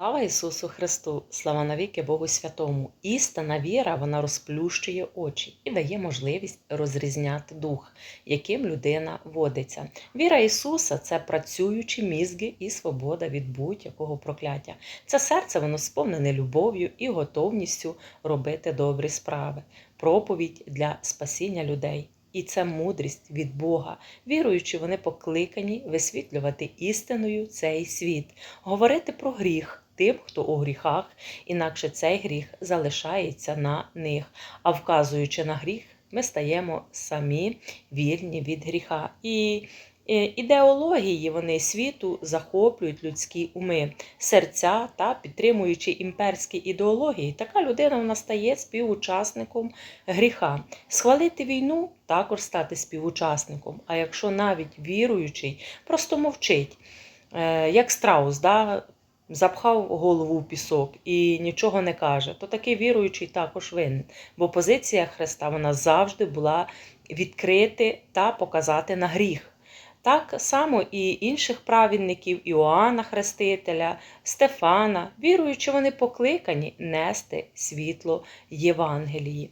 Слава Ісусу Христу! Слава навіки Богу Святому! Істина віра вона розплющує очі і дає можливість розрізняти дух, яким людина водиться. Віра Ісуса це працюючі мізки і свобода від будь-якого прокляття. Це серце воно сповнене любов'ю і готовністю робити добрі справи, проповідь для спасіння людей. І це мудрість від Бога. Віруючи, вони покликані висвітлювати істиною цей світ, говорити про гріх тим, хто у гріхах, інакше цей гріх залишається на них. А вказуючи на гріх, ми стаємо самі вільні від гріха. І ідеології вони світу захоплюють людські уми, серця та підтримуючи імперські ідеології, така людина вона стає співучасником гріха. Схвалити війну також стати співучасником. А якщо навіть віруючий просто мовчить, е, як страус, да, запхав голову в пісок і нічого не каже, то такий віруючий також винен. Бо позиція Христа вона завжди була відкрити та показати на гріх. Так само і інших праведників Іоанна Хрестителя, Стефана, віруючи, вони покликані нести світло Євангелії.